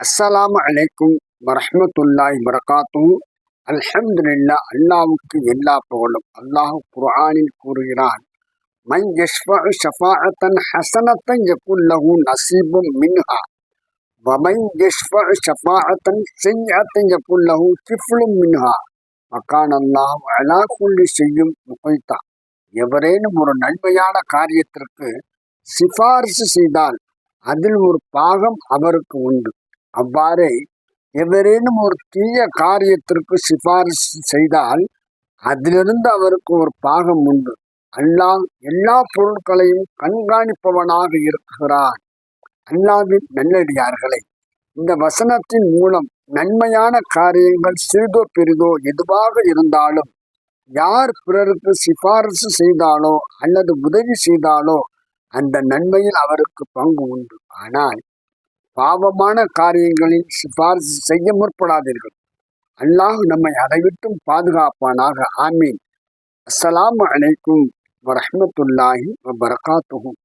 அஸ்ஸலாமு அலைக்கும் வரஹ்மத்துல்லாஹி வரகாத்தும் அல்ஹம்துல்லா அல்லாவுக்கு எல்லா புகழும். அல்லாஹ் குர்ஆனில் கூறுகிறான் மன் யஷ்ஃபஉ ஷஃபாஅத்தன் ஹஸனத்தன் யகுல் லஹு நஸீபும் மின்ஹா. வமன் யஷ்ஃபஉ ஷஃபாஅத்தன் ஸய்யிஅத்தன் யகுல் லஹு கிஃப்லும் மின்ஹா. மக்கான் அல்லாஹ் அலா குல்லி செய்யும் முகைத்தா எவரேனும் ஒரு நன்மையான காரியத்திற்கு சிபாரிசு செய்தால் அதில் ஒரு பாகம் அவருக்கு உண்டு. அவ்வாறே எவரேனும் ஒரு தீய காரியத்திற்கு சிபாரிசு செய்தால் அதிலிருந்து அவருக்கு ஒரு பாகம் உண்டு. அல்லாஹ் எல்லா பொருட்களையும் கண்காணிப்பவனாக இருக்கிறான். அல்லாவின் நல்லடியார்களை இந்த வசனத்தின் மூலம் நன்மையான காரியங்கள் சிறிதோ பெரிதோ எதுவாக இருந்தாலும் யார் பிறருக்கு சிபாரிசு செய்தாலோ அல்லது உதவி செய்தாலோ அந்த நன்மையில் அவருக்கு பங்கு உண்டு. ஆனால் பாவமான காரியங்களில் சிபாரிசு செய்ய முற்படாதீர்கள். அல்லாஹ் நம்மை அதைவிட்டும் பாதுகாப்பானாக. ஆமீன். அஸ்ஸலாமு அலைக்கும் வரமத்துல்லாஹி வரகாத்துகும்